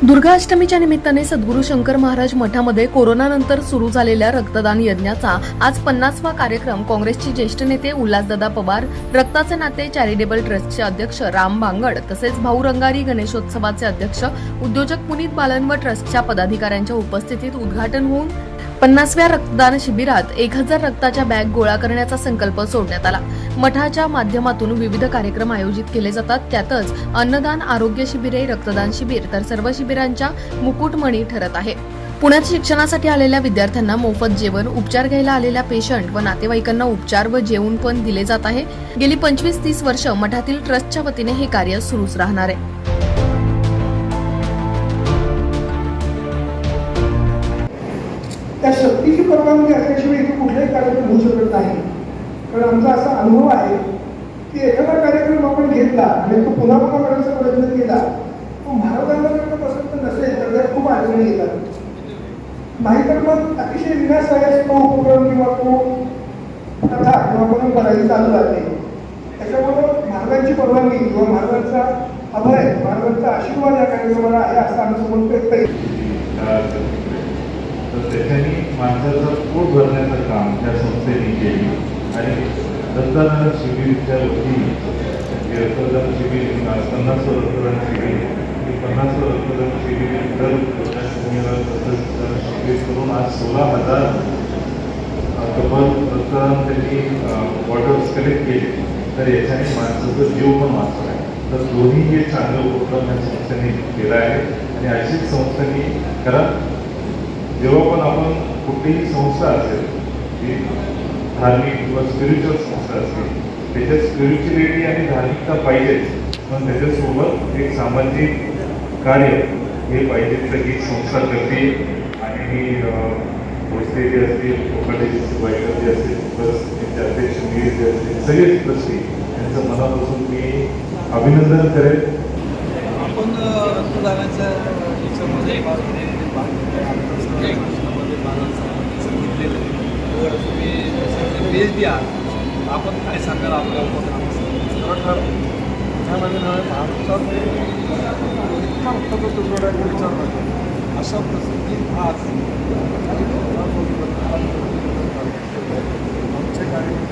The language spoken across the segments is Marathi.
दुर्गाष्टमीच्या निमित्ताने सद्गुरू शंकर महाराज मठामध्ये कोरोनानंतर सुरू झालेल्या रक्तदान यज्ञाचा आज पन्नासवा कार्यक्रम काँग्रेसचे ज्येष्ठ नेते उल्हासदादा पवार रक्ताचे नाते चॅरिटेबल ट्रस्टचे अध्यक्ष राम बांगड तसेच भाऊ रंगारी गणेशोत्सवाचे अध्यक्ष उद्योजक पुनीत बालन व ट्रस्टच्या पदाधिकाऱ्यांच्या उपस्थितीत उद्घाटन होऊन पन्नासव्या रक्तदान शिबिरात एक हजार रक्ताच्या बॅग गोळा करण्याचा संकल्प सोडण्यात आला. मठाच्या माध्यमातून विविध कार्यक्रम आयोजित केले जातात. त्यातच अन्नदान आरोग्य शिबिरे रक्तदान शिबिर तर सर्व शिबिरांच्या मुकुटमणी ठरत आहे. पुण्यात शिक्षणासाठी आलेल्या विद्यार्थ्यांना मोफत जेवण उपचार घ्यायला आलेल्या पेशंट व नातेवाईकांना उपचार व जेवण पण दिले जात आहे. गेली पंचवीस तीस वर्ष मठातील ट्रस्टच्या वतीने हे कार्य सुरूच राहणार आहे. त्या शक्तीची परवानगी असल्याशिवाय इथे कुठलाही कार्यक्रम होऊ शकत नाही. कारण आमचा असा अनुभव आहे की एखादा कार्यक्रम आपण घेतला आणि तो पुन्हा पुन्हा करण्याचा प्रयत्न केला तो महाराजांना जर पसंत नसेल तर त्यात खूप अडचणी येतात. नाहीतर मग अतिशय विनासायास तो उपक्रम किंवा तो कथा किंवा परंपरा करायला चालू राहते. त्याच्यामुळं महाराजांची परवानगी किंवा महाराजांचा अभय महाराजांचा आशीर्वाद या कार्यक्रमाला आहे असं आम्ही समजतो एक तर त्याच्यानी माणसाचं पोट भरण्याचं काम त्या संस्थेने केली. आणि रक्तदान शिबिरच्या वतीने रक्तदान शिबिर पन्नास रक्तदान शिबिर हे पन्नास रक्तदान शिबिर दर रक्तदान शिबिर करून आज सोळा हजार अ, तब्बल रक्तदान त्यांनी बॉटल्स कलेक्ट केले. तर याच्याने माणसाचा जीव पण वाचला आहे. तर दोन्ही हे चांगलं उपक्रम या संस्थेने केला आहे. आणि अशीच संस्थांनी खरं जेव्हा पण आपण कुठलीही संस्था असेल ती धार्मिक किंवा स्पिरिच्युअल संस्था असेल त्याच्यात स्पिरिच्युअलिटी आणि धार्मिकता पाहिजेच. पण त्याच्यासोबत एक सामाजिक कार्य हे पाहिजे तर ही संस्था करते. आणि ही भोसले जे असतील कोकणाची बायकर जे असतील प्लस त्यांचे अध्यक्ष मी जे असतील सगळेच ट्रस्टी त्यांचं मनापासून मी अभिनंदन करेन. आपण रक्तदानाच्या याच्यामध्ये भाग भाग आहे. तर तुम्ही त्याच्यामध्ये द्या आपण काय सांगाल आपल्या उपक्रमाचं खरोखर त्यामध्ये नव्हे भारतात इतका रक्ताचा तुटवडा आहे विचार नाही अशा प्रसिद्धी आज आमचे कार्यक्रम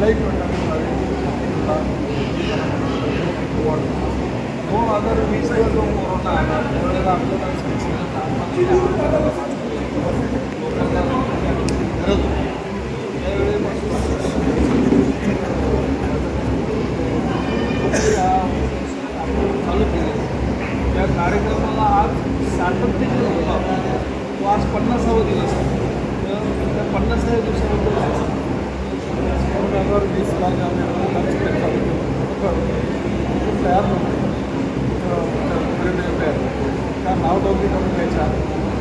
दोन हो, हो. हो, हजार वीसला जो कोरोना आला त्यावेळेला आपल्याला गरज होती त्यावेळेपासून चालू केले त्या कार्यक्रमाला आज सातत्य जे होता तो आज पन्नासावा दिवस आहे. तर त्या पन्नासाव्या दिवसाबद्दल काय सांगाल? दोन हजार आम्ही चालू तयार त्या नाव करून घ्यायच्या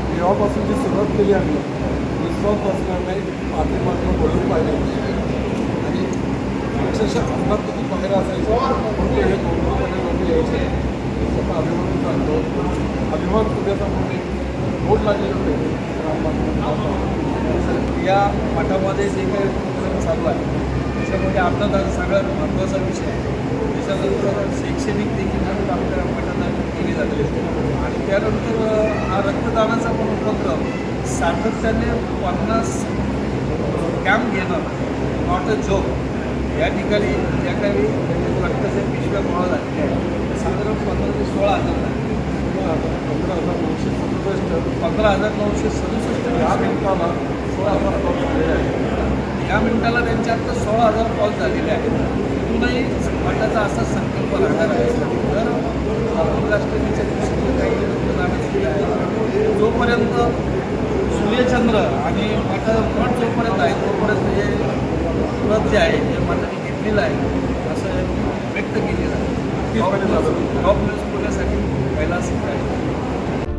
तेव्हापासून जी सुरुवात केली आम्ही विश्वासपासून आम्ही पाठीमागं बोलून पाहिजे आणि अक्षरशः अंगात किती बाहेर असायचं पण हे कोरोनामध्ये लोक यायचे मी स्वतः अभिमान सांगतो अभिमान म्हणून बोट लागलेले होते या मठामध्ये जे काही चालू आहे. त्याच्यामध्ये अन्नदान सगळ्यात महत्त्वाचा विषय आहे. त्याच्यानंतर शैक्षणिक देखील आपल्या मठाला केली जाते. आणि त्यानंतर हा रक्तदानाचा पण उपक्रम सातत्याने पन्नास कॅम्प घेणं नॉट अ जॉब या ठिकाणी ज्या काही रक्ताच्या पिशव्या गोळा झालेल्या आहेत साधारण पंधरा ते सोळा हजार झाले. पंधरा हजार नऊशे सदुसष्ट. पंधरा हजार नऊशे सदुसष्ट या मिनिटाला सोळा हजार झालेले आहेत. या मिनिटाला त्यांच्या आता सोळा हजार कॉल झालेले आहेत. तिथूनही मठाचा असा संकल्प राहणार आहे. तर दिवशी जे काही केलं आहे. जोपर्यंत सूर्य सूर्यचंद्र आणि मठ मठ जोपर्यंत आहे तोपर्यंत हे व्रत जे आहे हे मठाने घेतलेलं आहे असं व्यक्त केलेलं आहे. टॉप न्यूज टॉप न्यूज पुण्यासाठी पहिला सिद्ध आहे.